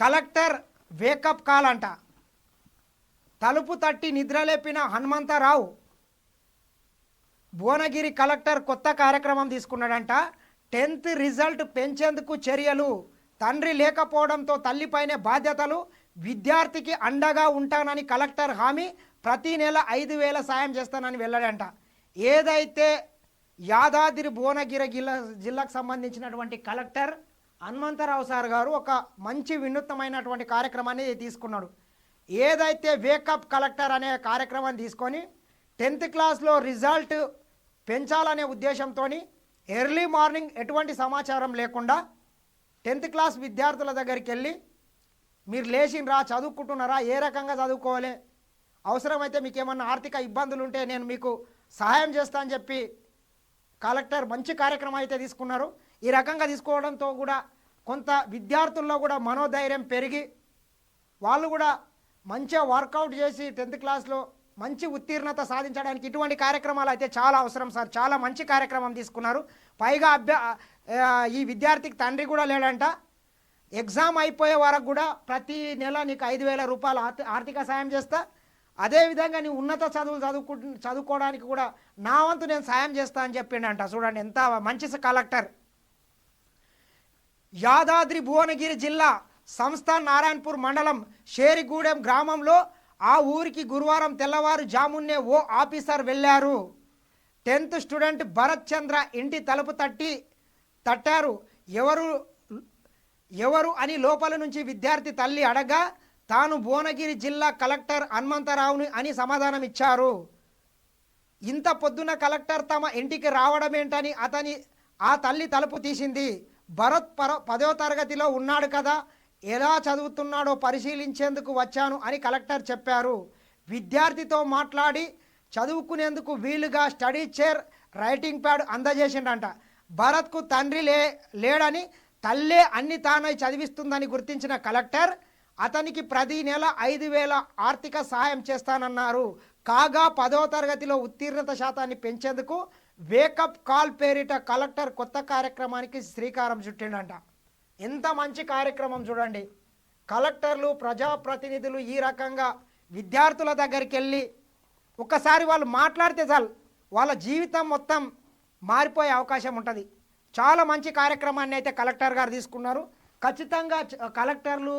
Collector wake up call అంట. తలుపు తట్టి నిద్రలేపిన హనుమంతరావు భువనగిరి కలెక్టర్ కొత్త కార్యక్రమం తీసుకున్నాడంట. టెన్త్ రిజల్ట్ పెంచేందుకు చర్యలు తండ్రి లేకపోవడంతో తల్లిపైనే బాధ్యతలు విద్యార్థికి అండగా ఉంటానని కలెక్టర్ హామీ ప్రతి నెల ఐదు వేల సాయం చేస్తానని వెళ్ళాడంట ఏదైతే యాదాద్రి భువనగిరి జిల్లా జిల్లాకు సంబంధించినటువంటి కలెక్టర్ హనుమంతరావు సార్ గారు ఒక మంచి వినూత్నమైనటువంటి కార్యక్రమాన్ని తీసుకున్నాడు. ఏదైతే వేకప్ కలెక్టర్ అనే కార్యక్రమాన్ని తీసుకొని టెన్త్ క్లాస్లో రిజల్ట్ పెంచాలనే ఉద్దేశంతో ఎర్లీ మార్నింగ్ ఎటువంటి సమాచారం లేకుండా టెన్త్ క్లాస్ విద్యార్థుల దగ్గరికి వెళ్ళి మీరు లేచినరా చదువుకుంటున్నారా ఏ రకంగా చదువుకోవాలి? అవసరమైతే మీకు ఏమన్నా ఆర్థిక ఇబ్బందులు ఉంటే నేను మీకు సహాయం చేస్తా అని చెప్పి కలెక్టర్ మంచి కార్యక్రమం అయితే తీసుకున్నారు. ఈ రకంగా తీసుకోవడంతో కూడా కొంత విద్యార్థుల్లో కూడా మనోధైర్యం పెరిగి వాళ్ళు కూడా మంచిగా వర్కౌట్ చేసి టెన్త్ క్లాస్లో మంచి ఉత్తీర్ణత సాధించడానికి ఇటువంటి కార్యక్రమాలు అయితే చాలా అవసరం సార్. చాలా మంచి కార్యక్రమం తీసుకున్నారు. పైగా అభ్య ఈ విద్యార్థికి తండ్రి కూడా లేడంట. ఎగ్జామ్ అయిపోయే వరకు కూడా ప్రతి నెల నీకు ఐదు వేల రూపాయలు ఆర్థిక సాయం చేస్తా. అదేవిధంగా నీ ఉన్నత చదువులు చదువుకు చదువుకోవడానికి కూడా నా వంతు నేను సాయం చేస్తా అని చెప్పిండంట. చూడండి ఎంత మంచి కలెక్టర్. యాదాద్రి భువనగిరి జిల్లా సంస్థ నారాయణపూర్ మండలం షేరిగూడెం గ్రామంలో ఆ ఊరికి గురువారం తెల్లవారు జామున్నే ఓ ఆఫీసర్ వెళ్ళారు. టెన్త్ స్టూడెంట్ భరత్ చంద్ర ఇంటి తలుపు తట్టి తట్టారు. ఎవరు ఎవరు అని లోపల నుంచి విద్యార్థి తల్లి అడగా తాను భువనగిరి జిల్లా కలెక్టర్ హనుమంతరావుని అని సమాధానం ఇచ్చారు ఇంత పొద్దున కలెక్టర్ తమ ఇంటికి రావడమేంటని అతని ఆ తల్లి తలుపు తీసింది. భరత్ పర పదో తరగతిలో ఉన్నాడు కదా ఎలా చదువుతున్నాడో పరిశీలించేందుకు వచ్చాను అని కలెక్టర్ చెప్పారు. విద్యార్థితో మాట్లాడి చదువుకునేందుకు వీలుగా స్టడీ చైర్ రైటింగ్ ప్యాడ్ అందజేసిండంట. భరత్కు తండ్రి లే లేడని తల్లే అన్ని తానై చదివిస్తుందని గుర్తించిన కలెక్టర్ అతనికి ప్రతి నెల ఐదు వేల ఆర్థిక సహాయం చేస్తానన్నారు. కాగా పదో తరగతిలో ఉత్తీర్ణత శాతాన్ని పెంచేందుకు వేకప్ కాల్ పేరిట కలెక్టర్ కొత్త కార్యక్రమానికి శ్రీకారం చుట్టిండంట. ఎంత మంచి కార్యక్రమం చూడండి. కలెక్టర్లు ప్రజాప్రతినిధులు ఈ రకంగా విద్యార్థుల దగ్గరికి వెళ్ళి ఒక్కసారి వాళ్ళు మాట్లాడితే చాలు వాళ్ళ జీవితం మొత్తం మారిపోయే అవకాశం ఉంటుంది. చాలా మంచి కార్యక్రమాన్ని అయితే కలెక్టర్ గారు తీసుకున్నారు. ఖచ్చితంగా కలెక్టర్లు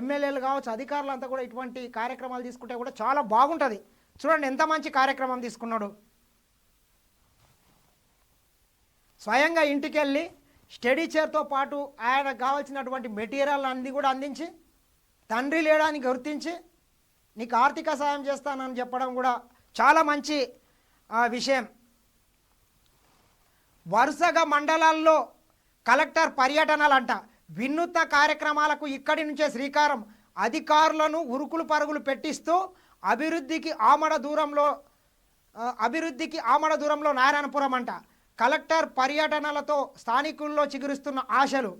ఎమ్మెల్యేలు కావచ్చు అధికారులు అంతా కూడా ఇటువంటి కార్యక్రమాలు తీసుకుంటే కూడా చాలా బాగుంటుంది. చూడండి ఎంత మంచి కార్యక్రమం తీసుకున్నాడు. స్వయంగా ఇంటికి వెళ్ళి స్టడీ చైర్తో పాటు ఆయనకు కావాల్సినటువంటి మెటీరియల్ అన్ని కూడా అందించి తండ్రి లేడానికి గుర్తించి నీకు ఆర్థిక సాయం చేస్తానని చెప్పడం కూడా చాలా మంచి విషయం. వరుసగా మండలాల్లో కలెక్టర్ పర్యటనలంట. వినూత్న కార్యక్రమాలకు ఇక్కడి నుంచే శ్రీకారం. అధికారులను ఉరుకులు పరుగులు పెట్టిస్తూ అభివృద్ధికి ఆమడ దూరంలో అభివృద్ధికి ఆమడ దూరంలో నారాయణపురం అంట. కలెక్టర్ పర్యటనలతో స్థానికుల్లో చిగురుస్తున్న ఆశలు.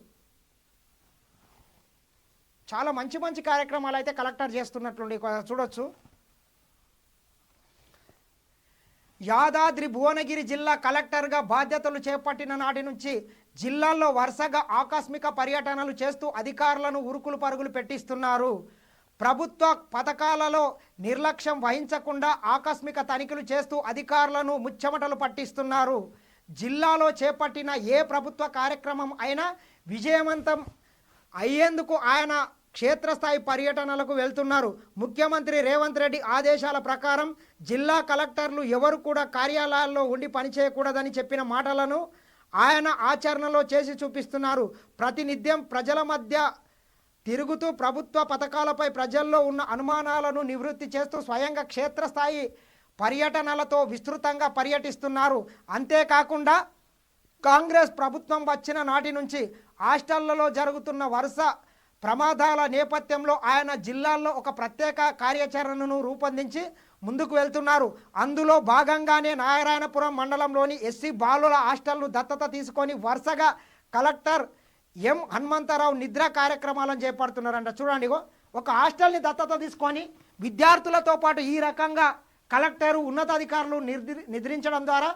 చాలా మంచి మంచి కార్యక్రమాలు అయితే కలెక్టర్ చేస్తున్నట్లుండి చూడొచ్చు. యాదాద్రి భువనగిరి జిల్లా కలెక్టర్గా బాధ్యతలు చేపట్టిన నాటి నుంచి జిల్లాల్లో వరుసగా ఆకస్మిక పర్యటనలు చేస్తూ అధికారులను ఉరుకులు పరుగులు పెట్టిస్తున్నారు. ప్రభుత్వ పథకాలలో నిర్లక్ష్యం వహించకుండా ఆకస్మిక తనిఖీలు చేస్తూ అధికారులను ముచ్చమటలు పట్టిస్తున్నారు. జిల్లాలో చేపట్టిన ఏ ప్రభుత్వ కార్యక్రమం అయినా విజయవంతం అయ్యేందుకు ఆయన క్షేత్రస్థాయి పర్యటనలకు వెళ్తున్నారు. ముఖ్యమంత్రి రేవంత్ రెడ్డి ఆదేశాల ప్రకారం జిల్లా కలెక్టర్లు ఎవరు కూడా కార్యాలయాల్లో ఉండి పనిచేయకూడదని చెప్పిన మాటలను ఆయన ఆచరణలో చేసి చూపిస్తున్నారు. ప్రతినిత్యం ప్రజల మధ్య తిరుగుతూ ప్రభుత్వ పథకాలపై ప్రజల్లో ఉన్న అనుమానాలను నివృత్తి చేస్తూ స్వయంగా క్షేత్రస్థాయి పర్యటనలతో విస్తృతంగా పర్యటిస్తున్నారు. అంతేకాకుండా కాంగ్రెస్ ప్రభుత్వం వచ్చిన నాటి నుంచి హాస్టళ్ళలో జరుగుతున్న వరుస ప్రమాదాల నేపథ్యంలో ఆయన జిల్లాల్లో ఒక ప్రత్యేక కార్యాచరణను రూపొందించి ముందుకు వెళ్తున్నారు. అందులో భాగంగానే నారాయణపురం మండలంలోని ఎస్సీ బాలుల హాస్టల్ను దత్తత తీసుకొని వరుసగా కలెక్టర్ ఎం హనుమంతరావు నిద్ర కార్యక్రమాలను చేపడుతున్నారంట. చూడండి ఒక హాస్టల్ని దత్తత తీసుకొని విద్యార్థులతో పాటు ఈ రకంగా కలెక్టరు ఉన్నతాధికారులు నిర్ది నిద్రించడం ద్వారా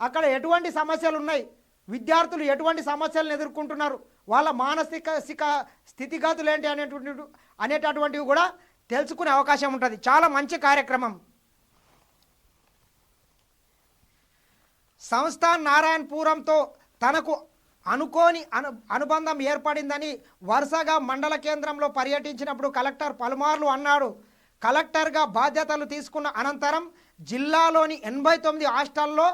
అక్కడ ఎటువంటి సమస్యలు ఉన్నాయి విద్యార్థులు ఎటువంటి సమస్యలను ఎదుర్కొంటున్నారు? వాళ్ళ మానసిక సిక స్థితిగతులు ఏంటి అనేటువంటి అనేటటువంటివి కూడా తెలుసుకునే అవకాశం ఉంటుంది. చాలా మంచి కార్యక్రమం. సంస్థ నారాయణపురంతో తనకు అనుకోని అను అనుబంధం ఏర్పడిందని వరుసగా మండల కేంద్రంలో పర్యటించినప్పుడు కలెక్టర్ పలుమార్లు అన్నాడు. కలెక్టర్గా బాధ్యతలు తీసుకున్న అనంతరం జిల్లాలోని ఎనభై తొమ్మిది హాస్టల్లో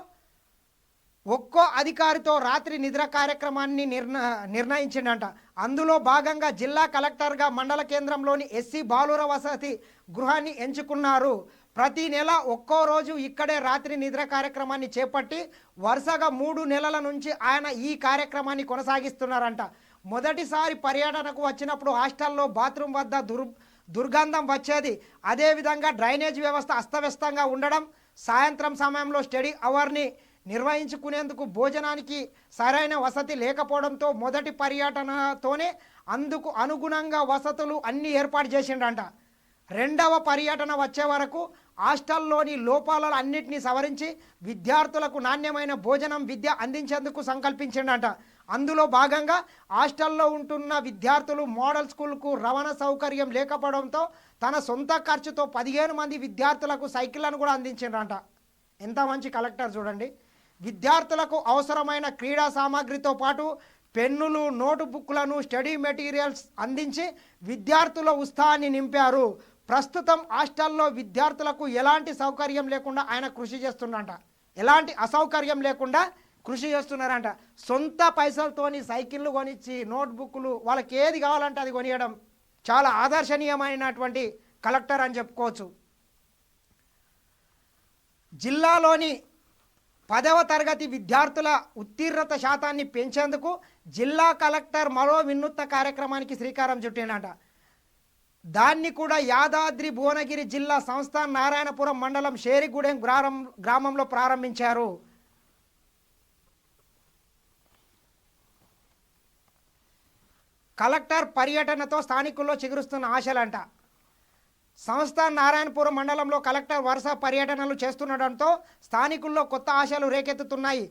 ఒక్కో అధికారితో రాత్రి నిద్ర కార్యక్రమాన్ని నిర్ణ నిర్ణయించిండంట. అందులో భాగంగా జిల్లా కలెక్టర్గా మండల కేంద్రంలోని ఎస్సీ బాలుర వసతి గృహాన్ని ఎంచుకున్నారు. ప్రతి నెల ఒక్కో రోజు ఇక్కడే రాత్రి నిద్ర కార్యక్రమాన్ని చేపట్టి వరుసగా మూడు నెలల నుంచి ఆయన ఈ కార్యక్రమాన్ని కొనసాగిస్తున్నారంట. మొదటిసారి పర్యటనకు వచ్చినప్పుడు హాస్టల్లో బాత్రూమ్ వద్ద దుర్ దుర్గంధం వచ్చేది. అదేవిధంగా డ్రైనేజ్ వ్యవస్థ అస్తవ్యస్తంగా ఉండడం సాయంత్రం సమయంలో స్టడీ అవర్ని నిర్వహించుకునేందుకు భోజనానికి సరైన వసతి లేకపోవడంతో మొదటి పర్యటనతోనే అందుకు అనుగుణంగా వసతులు అన్నీ ఏర్పాటు చేసిండంట రెండవ పర్యటన వచ్చే వరకు హాస్టల్లోని లోపాలను అన్నింటినీ సవరించి విద్యార్థులకు నాణ్యమైన భోజనం విద్య అందించేందుకు సంకల్పించిండంట అందులో భాగంగా హాస్టల్లో ఉంటున్న విద్యార్థులు మోడల్ స్కూల్కు రవాణా సౌకర్యం లేకపోవడంతో తన సొంత ఖర్చుతో పదిహేను మంది విద్యార్థులకు సైకిళ్ళను కూడా అందించిండ్రంట. ఎంత మంచి కలెక్టర్ చూడండి. విద్యార్థులకు అవసరమైన క్రీడా సామాగ్రితో పాటు పెన్నులు నోటు బుక్లను స్టడీ మెటీరియల్స్ అందించి విద్యార్థుల ఉత్సాహాన్ని నింపారు. ప్రస్తుతం హాస్టల్లో విద్యార్థులకు ఎలాంటి సౌకర్యం లేకుండా ఆయన కృషి చేస్తున్నారంట ఎలాంటి అసౌకర్యం లేకుండా కృషి చేస్తున్నారంట. సొంత పైసలతోని సైకిళ్ళు కొనిచ్చి నోట్బుక్లు వాళ్ళకి ఏది కావాలంటే అది కొనియడం చాలా ఆదర్శనీయమైనటువంటి కలెక్టర్ అని చెప్పుకోవచ్చు. జిల్లాలోని పదవ తరగతి విద్యార్థుల ఉత్తీర్ణత శాతాన్ని పెంచేందుకు జిల్లా కలెక్టర్ మరో వినూత్న కార్యక్రమానికి శ్రీకారం చుట్టినట దాన్ని కూడా యాదాద్రి భువనగిరి జిల్లా సంస్థ నారాయణపురం మండలం షేరిగూడెం గ్రామం గ్రామంలో ప్రారంభించారు. కలెక్టర్ పర్యటనతో స్థానికుల్లో చిగురుస్తున్న ఆశలంట. సంస్థ నారాయణపురం మండలంలో కలెక్టర్ వరుస పర్యటనలు చేస్తుండటంతో స్థానికుల్లో కొత్త ఆశలు రేకెత్తుతున్నాయి.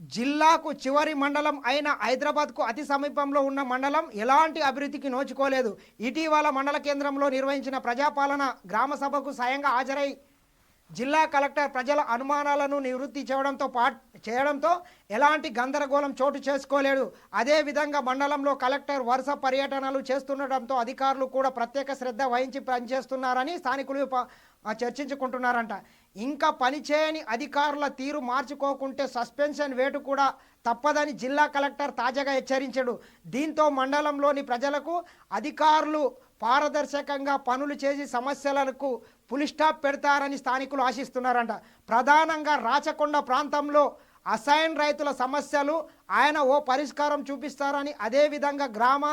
జిల్లాకు చివరి మండలం అయిన హైదరాబాద్కు అతి సమీపంలో ఉన్న మండలం ఎలాంటి అభివృద్ధికి నోచుకోలేదు. ఇటీవల మండల కేంద్రంలో నిర్వహించిన ప్రజాపాలన గ్రామ సభకు స్వయంగా హాజరై జిల్లా కలెక్టర్ ప్రజల అనుమానాలను నివృత్తి చేయడంతో పాటు చేయడంతో ఎలాంటి గందరగోళం చోటు చేసుకోలేడు. అదేవిధంగా మండలంలో కలెక్టర్ వరుస పర్యటనలు చేస్తుండటంతో అధికారులు కూడా ప్రత్యేక శ్రద్ధ వహించి పనిచేస్తున్నారని స్థానికులు చర్చించుకుంటున్నారంట. ఇంకా పనిచేయని అధికారుల తీరు మార్చుకోకుంటే సస్పెన్షన్ వేటు కూడా తప్పదని జిల్లా కలెక్టర్ తాజాగా హెచ్చరించాడు. దీంతో మండలంలోని ప్రజలకు అధికారులు పారదర్శకంగా పనులు చేసి సమస్యలకు పులిస్టాప్ పెడతారని స్థానికులు ఆశిస్తున్నారంట. ప్రధానంగా రాచకొండ ప్రాంతంలో అసైన్ రైతుల సమస్యలు ఆయన ఓ పరిష్కారం చూపిస్తారని అదేవిధంగా గ్రామ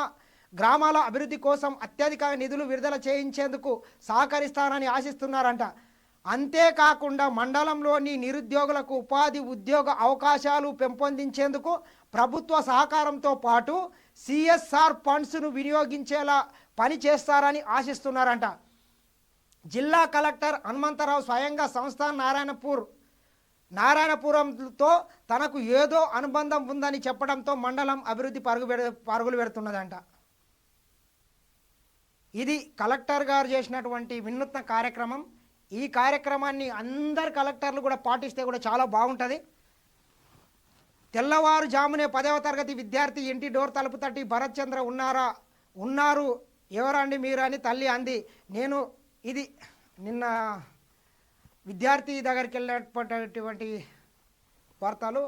గ్రామాల అభివృద్ధి కోసం అత్యధిక నిధులు విడుదల చేయించేందుకు సహకరిస్తారని ఆశిస్తున్నారంట. అంతేకాకుండా మండలంలోని నిరుద్యోగులకు ఉపాధి ఉద్యోగ అవకాశాలు పెంపొందించేందుకు ప్రభుత్వ సహకారంతో పాటు సిఎస్ఆర్ ఫండ్స్ను వినియోగించేలా పని చేస్తారని ఆశిస్తున్నారంట. జిల్లా కలెక్టర్ హనుమంతరావు స్వయంగా సంస్థ నారాయణపూర్ నారాయణపురంతో తనకు ఏదో అనుబంధం ఉందని చెప్పడంతో మండలం అభివృద్ధి పరుగు పరుగులు పెడుతున్నదంట. ఇది కలెక్టర్ గారు చేసినటువంటి వినూత్న కార్యక్రమం. ఈ కార్యక్రమాన్ని అందరు కలెక్టర్లు కూడా పాటిస్తే కూడా చాలా బాగుంటుంది. తెల్లవారుజామునే పదవ తరగతి విద్యార్థి ఇంటి డోర్ తలుపు తట్టి భరత్ చంద్ర ఉన్నారా ఉన్నారు ఎవరండి మీరు అని తల్లి అంది. నేను ఇది నిన్న విద్యార్థి దగ్గరికి వెళ్ళినటువంటి వార్తలు